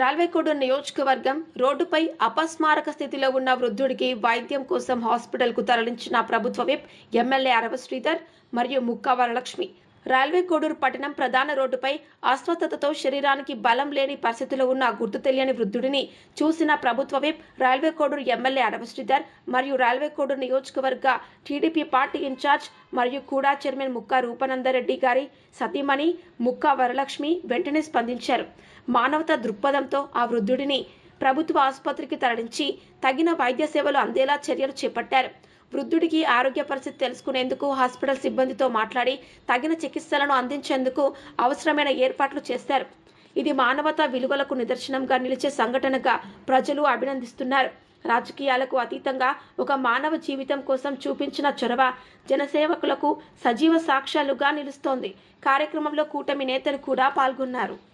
రాల్వేకోడు నియోజకవర్గం రోడ్డుపై అపస్మారక స్థితిలో ఉన్న వృద్ధుడికి వైద్యం కోసం హాస్పిటల్కు తరలించిన ప్రభుత్వ విప్ ఎమ్మెల్యే అరవ శ్రీధర్ మరియు ముక్కా వరలక్ష్మి రైల్వే కోడూరు పట్టణం ప్రధాన రోడ్డుపై అస్వస్థతతో శరీరానికి బలం లేని పరిస్థితిలో ఉన్న గుర్తు తెలియని వృద్ధుడిని చూసిన ప్రభుత్వ విప్ రైల్వే కోడూరు ఎమ్మెల్యే అడవశ్రీధర్ మరియు రైల్వే కోడూరు నియోజకవర్గ టీడీపీ పార్టీ ఇన్ఛార్జ్ మరియు కూడా చైర్మన్ ముక్కా రూపనందరెడ్డి గారి సతీమణి ముక్కా వరలక్ష్మి వెంటనే స్పందించారు. మానవతా దృక్పథంతో ఆ వృద్ధుడిని ప్రభుత్వ ఆసుపత్రికి తరలించి తగిన వైద్య సేవలు అందేలా చర్యలు చేపట్టారు. వృద్ధుడికి ఆరోగ్య పరిస్థితి తెలుసుకునేందుకు హాస్పిటల్ సిబ్బందితో మాట్లాడి తగిన చికిత్సలను అందించేందుకు అవసరమైన ఏర్పాట్లు చేశారు. ఇది మానవతా విలువలకు నిదర్శనంగా నిలిచే సంఘటనగా ప్రజలు అభినందిస్తున్నారు. రాజకీయాలకు అతీతంగా ఒక మానవ జీవితం కోసం చూపించిన చొరవ జనసేవకులకు సజీవ సాక్ష్యాలుగా నిలుస్తోంది. కార్యక్రమంలో కూటమి నేతలు కూడా పాల్గొన్నారు.